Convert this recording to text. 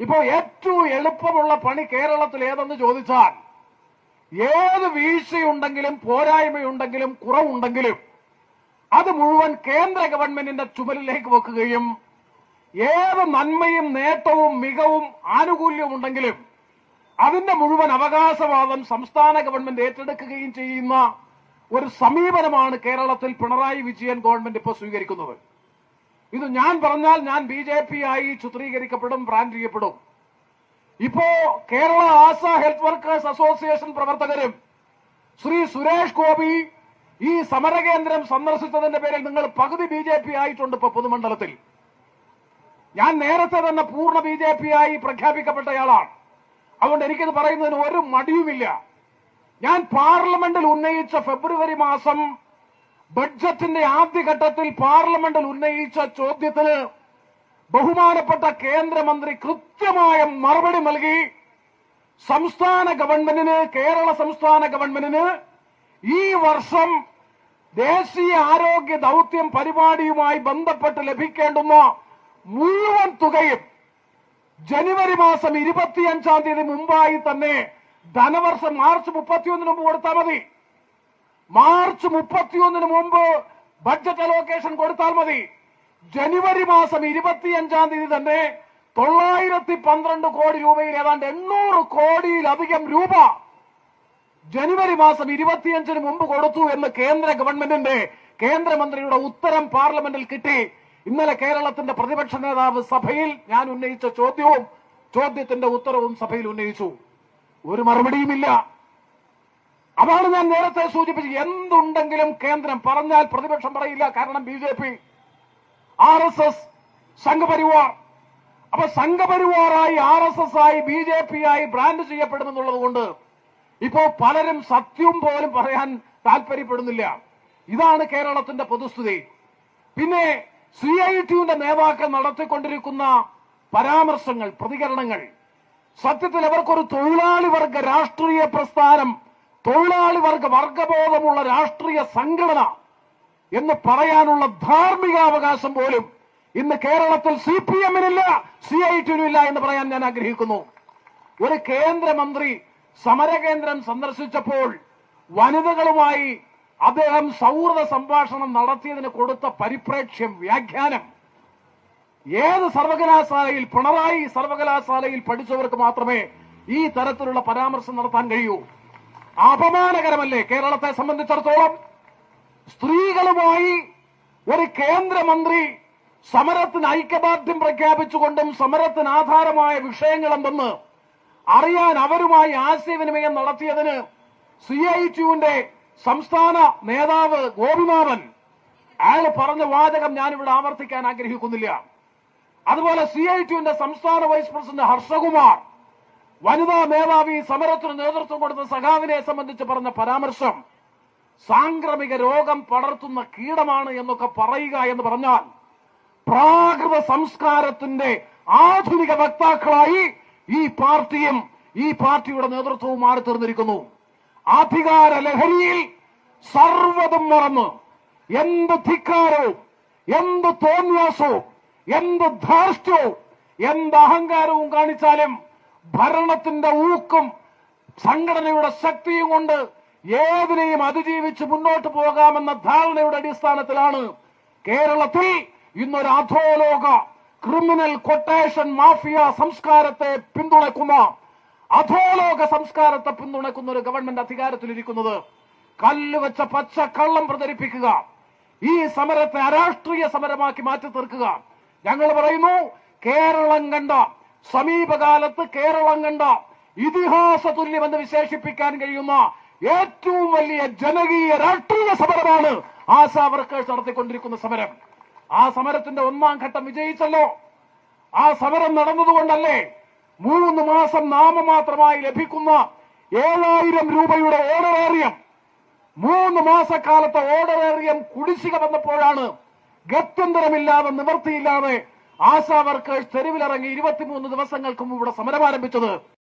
ഇപ്പോ ഏറ്റവും എളുപ്പമുള്ള പണി കേരളത്തിൽ ഏതെന്ന് ചോദിച്ചാൽ ഏത് വീഴ്ചയുണ്ടെങ്കിലും പോരായ്മയുണ്ടെങ്കിലും കുറവുണ്ടെങ്കിലും അത് മുഴുവൻ കേന്ദ്ര ഗവൺമെന്റിന്റെ ചുമലിലേക്ക് വെക്കുകയും ഏത് നന്മയും നേട്ടവും മികവും ആനുകൂല്യവും ഉണ്ടെങ്കിലും അതിന്റെ മുഴുവൻ അവകാശവാദം സംസ്ഥാന ഗവൺമെന്റ് ഏറ്റെടുക്കുകയും ചെയ്യുന്ന ഒരു സമീപനമാണ് കേരളത്തിൽ പിണറായി വിജയൻ ഗവൺമെന്റ് ഇപ്പോൾ സ്വീകരിക്കുന്നത്. ഇത് ഞാൻ പറഞ്ഞാൽ ഞാൻ ബി ജെ പി ആയി ചിത്രീകരിക്കപ്പെടും ബ്രാൻഡ് ചെയ്യപ്പെടും. ഇപ്പോ Kerala ASHA health workers association പ്രവർത്തകരും ശ്രീ സുരേഷ് ഗോപി ഈ സമരകേന്ദ്രം സന്ദർശിച്ചതിന്റെ പേരിൽ നിങ്ങൾ പകുതി ബി ജെ പി ആയിട്ടുണ്ട് ഇപ്പൊ പൊതുമണ്ഡലത്തിൽ. ഞാൻ നേരത്തെ തന്നെ പൂർണ ബി ജെ പി ആയി പ്രഖ്യാപിക്കപ്പെട്ടയാളാണ്. അതുകൊണ്ട് എനിക്കിത് പറയുന്നതിന് ഒരു മടിയുമില്ല. ഞാൻ പാർലമെന്റിൽ ഉന്നയിച്ച ഫെബ്രുവരി മാസം ബഡ്ജറ്റിന്റെ ആദ്യഘട്ടത്തിൽ പാർലമെന്റിൽ ഉന്നയിച്ച ചോദ്യത്തിന് ബഹുമാനപ്പെട്ട കേന്ദ്രമന്ത്രി കൃത്യമായ മറുപടി നൽകി. സംസ്ഥാന ഗവൺമെന്റിന് കേരള സംസ്ഥാന ഗവൺമെന്റിന് ഈ വർഷം ദേശീയ ആരോഗ്യ ദൌത്യം പരിപാടിയുമായി ബന്ധപ്പെട്ട് ലഭിക്കേണ്ടുന്ന മുഴുവൻ തുകയും ജനുവരി മാസം ഇരുപത്തിയഞ്ചാം തീയതി മുമ്പായി തന്നെ ധനവർഷം മാർച്ച് മുപ്പത്തിയൊന്നിന് മുമ്പ് കൊടുത്താൽ മതി. മാർച്ച് മുപ്പത്തിയൊന്നിന് മുമ്പ് ബഡ്ജറ്റ് അലോക്കേഷൻ കൊടുത്താൽ മതി. ജനുവരി മാസം ഇരുപത്തിയഞ്ചാം തീയതി തന്നെ തൊള്ളായിരത്തി പന്ത്രണ്ട് കോടി രൂപയിൽ ഏതാണ്ട് എണ്ണൂറ് കോടിയിലധികം രൂപ ജനുവരി മാസം ഇരുപത്തിയഞ്ചിന് മുമ്പ് കൊടുത്തു എന്ന് കേന്ദ്ര ഗവൺമെന്റിന്റെ കേന്ദ്രമന്ത്രിയുടെ ഉത്തരം പാർലമെന്റിൽ കിട്ടി. ഇന്നലെ കേരളത്തിന്റെ പ്രതിപക്ഷ നേതാവ് സഭയിൽ ഞാൻ ഉന്നയിച്ച ചോദ്യവും ചോദ്യത്തിന്റെ ഉത്തരവും സഭയിൽ ഉന്നയിച്ചു. ഒരു മറുപടിയുമില്ല. അതാണ് ഞാൻ നേരത്തെ സൂചിപ്പിച്ചത്. എന്തുണ്ടെങ്കിലും കേന്ദ്രം പറഞ്ഞാൽ പ്രതിപക്ഷം പറയില്ല. കാരണം B J P R S S Sangh Parivar. അപ്പൊ സംഘപരിവാറായി ആർ എസ് എസ് ആയി ബി ജെ പി ആയി ബ്രാൻഡ് ചെയ്യപ്പെടുമെന്നുള്ളത് കൊണ്ട് ഇപ്പോ പലരും സത്യം പോലും പറയാൻ താല്പര്യപ്പെടുന്നില്ല. ഇതാണ് കേരളത്തിന്റെ പൊതുസ്ഥിതി. പിന്നെ സി ഐ ടിയുടെ നേതാക്കൾ നടത്തിക്കൊണ്ടിരിക്കുന്ന പരാമർശങ്ങൾ പ്രതികരണങ്ങൾ. സത്യത്തിൽ അവർക്കൊരു തൊഴിലാളി വർഗ രാഷ്ട്രീയ പ്രസ്ഥാനം തൊഴിലാളി വർഗ വർഗബോധമുള്ള രാഷ്ട്രീയ സംഘടന എന്ന് പറയാനുള്ള ധാർമ്മികാവകാശം പോലും ഇന്ന് കേരളത്തിൽ സി പി എമ്മിനില്ല സി ഐ ടിനുമില്ല എന്ന് പറയാൻ ഞാൻ ആഗ്രഹിക്കുന്നു. ഒരു കേന്ദ്രമന്ത്രി സമരകേന്ദ്രം സന്ദർശിച്ചപ്പോൾ വനിതകളുമായി അദ്ദേഹം സൗഹൃദ സംഭാഷണം നടത്തിയതിന് കൊടുത്ത പരിപ്രേക്ഷ്യം വ്യാഖ്യാനം. ഏത് സർവകലാശാലയിൽ പിണറായി സർവകലാശാലയിൽ പഠിച്ചവർക്ക് മാത്രമേ ഈ തരത്തിലുള്ള പരാമർശം നടത്താൻ കഴിയൂ? അപമാനകരമല്ലേ കേരളത്തെ സംബന്ധിച്ചിടത്തോളം? സ്ത്രീകളുമായി ഒരു കേന്ദ്രമന്ത്രി സമരത്തിന് ഐക്യദാർഢ്യം പ്രഖ്യാപിച്ചുകൊണ്ടും സമരത്തിന് ആധാരമായ വിഷയങ്ങളെന്തെന്ന് അറിയാൻ അവരുമായി ആശയവിനിമയം നടത്തിയതിന് സി ഐ ടിയുവിന്റെ സംസ്ഥാന നേതാവ് ഗോപിനാഥൻ അയാൾ പറഞ്ഞ വാചകം ഞാനിവിടെ ആവർത്തിക്കാൻ ആഗ്രഹിക്കുന്നില്ല. അതുപോലെ സി ഐ ടിയുവിന്റെ സംസ്ഥാന വൈസ് പ്രസിഡന്റ് ഹർഷകുമാർ വനിതാ മേധാവി സമരത്തിന് നേതൃത്വം കൊടുത്ത സഖാവിനെ സംബന്ധിച്ച് പറഞ്ഞ പരാമർശം സാംക്രമിക രോഗം പടർത്തുന്ന കീടമാണ് എന്നൊക്കെ പറയുക എന്ന് പറഞ്ഞാൽ പ്രാകൃത സംസ്കാരത്തിന്റെ ആധുനിക വക്താക്കളായി ഈ പാർട്ടിയും ഈ പാർട്ടിയുടെ നേതൃത്വവും മാറി തീർന്നിരിക്കുന്നു അധികാര ലഹരിയിൽ സർവതും മറന്ന് എന്ത് ധിക്കാരവും എന്ത് തോന്നിയാസോ എന്ത് ധാർഷ്ട്യവും എന്ത് അഹങ്കാരവും കാണിച്ചാലും ഭരണത്തിന്റെ ഊക്കും സംഘടനയുടെ ശക്തിയും കൊണ്ട് ഏതിനെയും അതിജീവിച്ച് മുന്നോട്ട് പോകാമെന്ന ധാരണയുടെ അടിസ്ഥാനത്തിലാണ് കേരളത്തിൽ ഇന്നൊരു അധോലോക ക്രിമിനൽ കൊട്ടേഷൻ മാഫിയ സംസ്കാരത്തെ പിന്തുണയ്ക്കുന്ന അധോലോക സംസ്കാരത്തെ പിന്തുണയ്ക്കുന്ന ഒരു ഗവൺമെന്റ് അധികാരത്തിലിരിക്കുന്നത്. കല്ല് വെച്ച പച്ച കള്ളം പ്രചരിപ്പിക്കുക. ഈ സമരത്തെ അരാഷ്ട്രീയ സമരമാക്കി മാറ്റി തീർക്കുക ഞങ്ങൾ പറയുന്നു കേരളം കണ്ട സമീപകാലത്ത് കേരളം കണ്ട ഇതിഹാസ തുല്യമെന്ന് വിശേഷിപ്പിക്കാൻ കഴിയുന്ന ഏറ്റവും വലിയ ജനകീയ രാഷ്ട്രീയ സമരമാണ് ആശാ വർക്കേഴ്സ് നടത്തിക്കൊണ്ടിരിക്കുന്ന സമരം. ആ സമരത്തിന്റെ ഒന്നാം ഘട്ടം വിജയിച്ചല്ലോ. ആ സമരം നടന്നതുകൊണ്ടല്ലേ മൂന്ന് മാസം നാമമാത്രമായി ലഭിക്കുന്ന ഏഴായിരം രൂപയുടെ ഓർഡറേറിയം മൂന്ന് മാസക്കാലത്തെ ഓർഡറേറിയം കുടിശ്ശിക വന്നപ്പോഴാണ് ഗത്യന്തരമില്ലാതെ നിവൃത്തിയില്ലാതെ ആശാ വർക്കേഴ്സ് തെരുവിലിറങ്ങി ഇരുപത്തിമൂന്ന് ദിവസങ്ങൾക്കും ഇവിടെ സമരം ആരംഭിച്ചത്